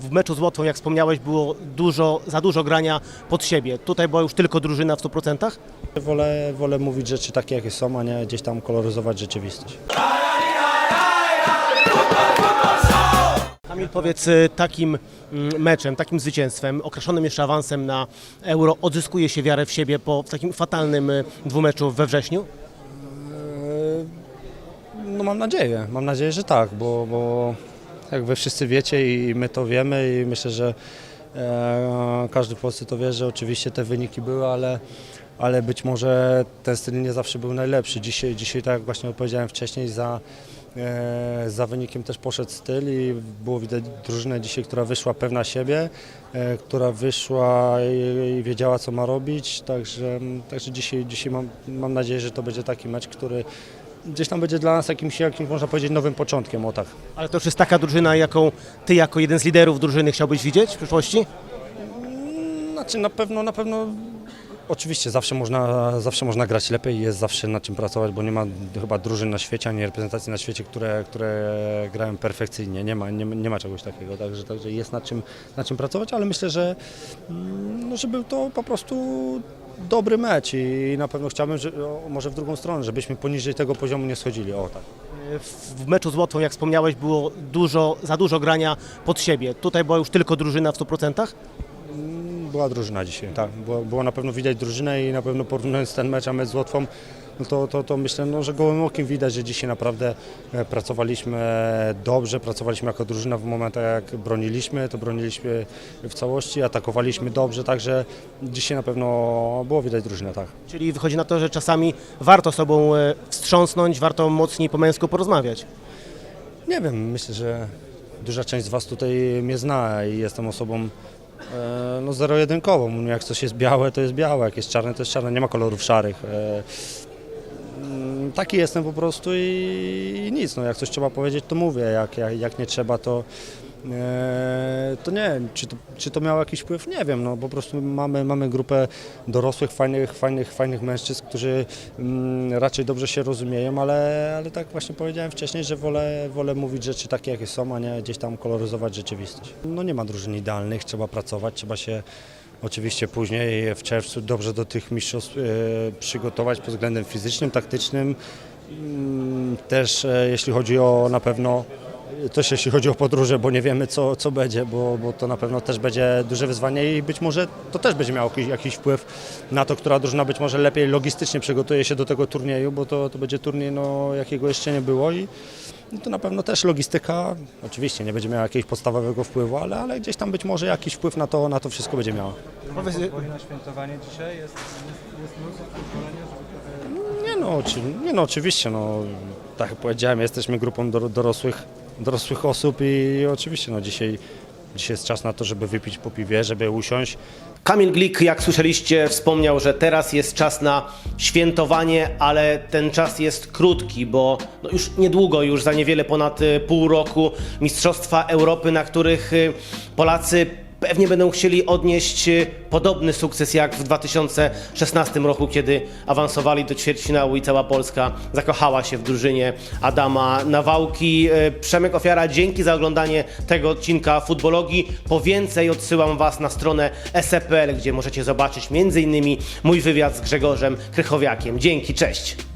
W meczu z Łotwą, jak wspomniałeś, było dużo, za dużo grania pod siebie. Tutaj była już tylko drużyna w 100%? Wolę, wolę mówić rzeczy takie, jakie są, a nie gdzieś tam koloryzować rzeczywistość. Kamil, powiedz, y, takim mm, meczem, takim zwycięstwem, określonym jeszcze awansem na Euro, odzyskuje się wiarę w siebie po takim fatalnym y, dwumeczu we wrześniu? No mam nadzieję, mam nadzieję, że tak, bo, bo jak wy wszyscy wiecie i my to wiemy i myślę, że e, każdy w Polsce to wie, że oczywiście te wyniki były, ale, ale być może ten styl nie zawsze był najlepszy. Dzisiaj, dzisiaj tak jak właśnie powiedziałem wcześniej, za, e, za wynikiem też poszedł styl i było widać drużynę dzisiaj, która wyszła pewna siebie, e, która wyszła i, i wiedziała co ma robić, także, także dzisiaj, dzisiaj mam, mam nadzieję, że to będzie taki mecz, który gdzieś tam będzie dla nas jakimś, jakimś można powiedzieć, nowym początkiem, o tak. Ale to już jest taka drużyna, jaką ty jako jeden z liderów drużyny chciałbyś widzieć w przyszłości? Znaczy na pewno, na pewno oczywiście zawsze można, zawsze można grać lepiej jest zawsze nad czym pracować, bo nie ma chyba drużyn na świecie, ani reprezentacji na świecie, które, które grają perfekcyjnie. Nie ma, nie, nie ma czegoś takiego, także, także jest nad czym, nad czym pracować, ale myślę, że, mm, no, że był to po prostu dobry mecz i na pewno chciałbym, że, o, może w drugą stronę, żebyśmy poniżej tego poziomu nie schodzili. O tak. W w meczu z Łotwą, jak wspomniałeś, było dużo, za dużo grania pod siebie. Tutaj była już tylko drużyna w 100%? Była drużyna dzisiaj, tak. Było, było na pewno widać drużynę i na pewno porównując ten mecz, a mecz z Łotwą, no to, to, to myślę, no, że gołym okiem widać, że dzisiaj naprawdę e, pracowaliśmy dobrze, pracowaliśmy jako drużyna w momentach jak broniliśmy, to broniliśmy w całości, atakowaliśmy dobrze, także dzisiaj na pewno było widać drużynę, tak. Czyli wychodzi na to, że czasami warto sobą y, wstrząsnąć, warto mocniej po męsku porozmawiać. Nie wiem, myślę, że duża część z Was tutaj mnie zna i jestem osobą e, no zero-jedynkową. Jak coś jest białe, to jest białe, jak jest czarne, to jest czarne, nie ma kolorów szarych. E, mm, Taki jestem po prostu i, i nic, no jak coś trzeba powiedzieć, to mówię, jak, jak, jak nie trzeba, to, e, to nie, czy to, czy to miało jakiś wpływ, nie wiem, no po prostu mamy, mamy grupę dorosłych, fajnych, fajnych, fajnych mężczyzn, którzy mm, raczej dobrze się rozumieją, ale, ale tak właśnie powiedziałem wcześniej, że wolę, wolę mówić rzeczy takie, jakie są, a nie gdzieś tam koloryzować rzeczywistość. No nie ma drużyn idealnych, trzeba pracować, trzeba się oczywiście później w czerwcu dobrze do tych mistrzostw e, przygotować pod względem fizycznym, taktycznym, Mm, też e, jeśli chodzi o na pewno też jeśli chodzi o podróże, bo nie wiemy co, co będzie, bo, bo to na pewno też będzie duże wyzwanie i być może to też będzie miało jakiś, jakiś wpływ na to, która drużyna być może lepiej logistycznie przygotuje się do tego turnieju, bo to, to będzie turniej, no, jakiego jeszcze nie było i no, to na pewno też logistyka, oczywiście nie będzie miała jakiegoś podstawowego wpływu, ale, ale gdzieś tam być może jakiś wpływ na to, na to wszystko będzie miała. Powiedz, Wojna świętowanie dzisiaj jest, jest, jest. Nie no, oczy- nie no oczywiście, no, tak jak powiedziałem, jesteśmy grupą dor- dorosłych, dorosłych osób i oczywiście no, dzisiaj, dzisiaj jest czas na to, żeby wypić po piwie, żeby usiąść. Kamil Glik, jak słyszeliście, wspomniał, że teraz jest czas na świętowanie, ale ten czas jest krótki, bo no już niedługo, już za niewiele ponad y, pół roku Mistrzostwa Europy, na których y, Polacy pewnie będą chcieli odnieść y, podobny sukces jak w 2016 roku, kiedy awansowali do ćwierćfinału i cała Polska zakochała się w drużynie Adama Nawałki. Y, Przemek Ofiara, dzięki za oglądanie tego odcinka Futbologii. Po więcej odsyłam Was na stronę SEPL, gdzie możecie zobaczyć m.in. mój wywiad z Grzegorzem Krychowiakiem. Dzięki, cześć!